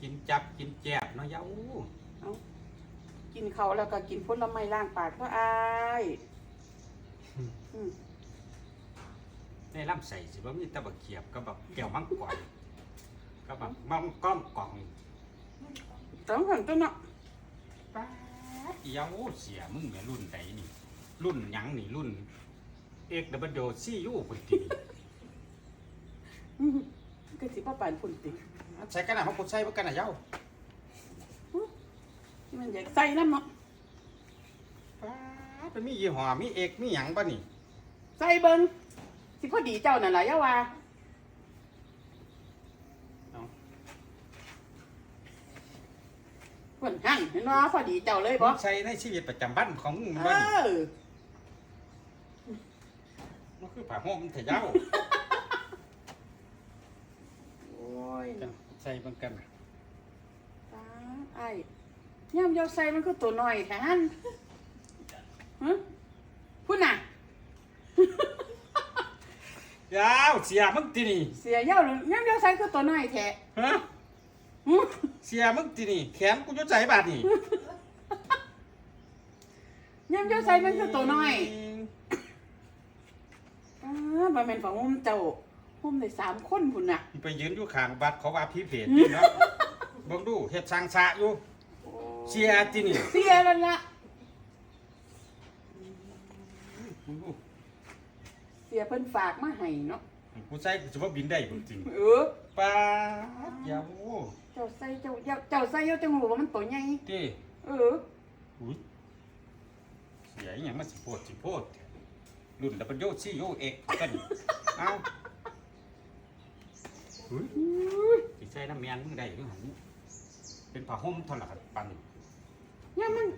กินจับกินแจบเนาะยาอู้เอากินเขาวแล้วก็กินผลไม้ล้างปากก็อายอืมในลำใส่สิว่ามีแตะบักเขียบกับแบบแก้วมังกรกับแบบมังก้อมกล่องต้องหันตัวเนาะป๊าดอียาอู้เสียมึงเนี่ยรุ่นใดนี่ รุ่นหยังนี่รุ่น เอกดับเบิลโดซี่ยูคนตีอืม ก็สิบ่ปานพุ่นติใช้กันนะเขาปดใช้เพื่อกันนะเย้าที่มันอยากใส่น้ำเนาะป๊าดเป็นมียี่ห้อมีเอกมีหยังป่ะนี่ใส่เบิ่งสิพอดีเจ้านั่นล่ะอย่าว่าเอาเพิ่นหั่นเห็นบ่พอดีเจ้าเลยบ่มึงใช้ในชีวิตประจำวันของมึงมันเอบ่นี่อ มันคือผ้าห่มเถอะเย้า โอ้ย จัง ใส่เบิ่งกันตาไอ้ย่ำเยาใส่มันคือตัวน้อยแทนฮะพุ่นน่ะ ยาวเสียมึงตีนี่เสียเย้าหรือย่ำเยาใส่คือตัวน้อยแท้ฮะหึเสียมึงตีนี่แขนกูจะใจบาดนี่ย่ำเยาใส่มันคือตัวน้อยอ่าบ่แม่นของหุ้มเจ้า หุ้มได้สามคนพุ่นน่ะ ไปยืนอยู่ข้างบัดเขาว่าพี่เพจนี่เนาะเบิ่งดูเฮ็ดสร้างสะอยู่เสียตีนี่เสียแล้วล่ะมึงดูเสียเพิ่นฝากมาให้เนาะกูใส่กูจะว่าบินได้บ่จริงเออป้าดยาวเจ้าใส่เจ้าเจ้าเจ้าใส่เจ้าจังหูว่ามันตัวใหญ่ติเอออุ้ยเสียอหย่างมาสิโพดสิโพดรุ่นดับเบิลโยซี่โยเอกกันเอ้าอุ้ย สิใส่น้ำแมงมึงได้อยู่หันเป็นผ้าห่มท่าไกับปันเนี่มึง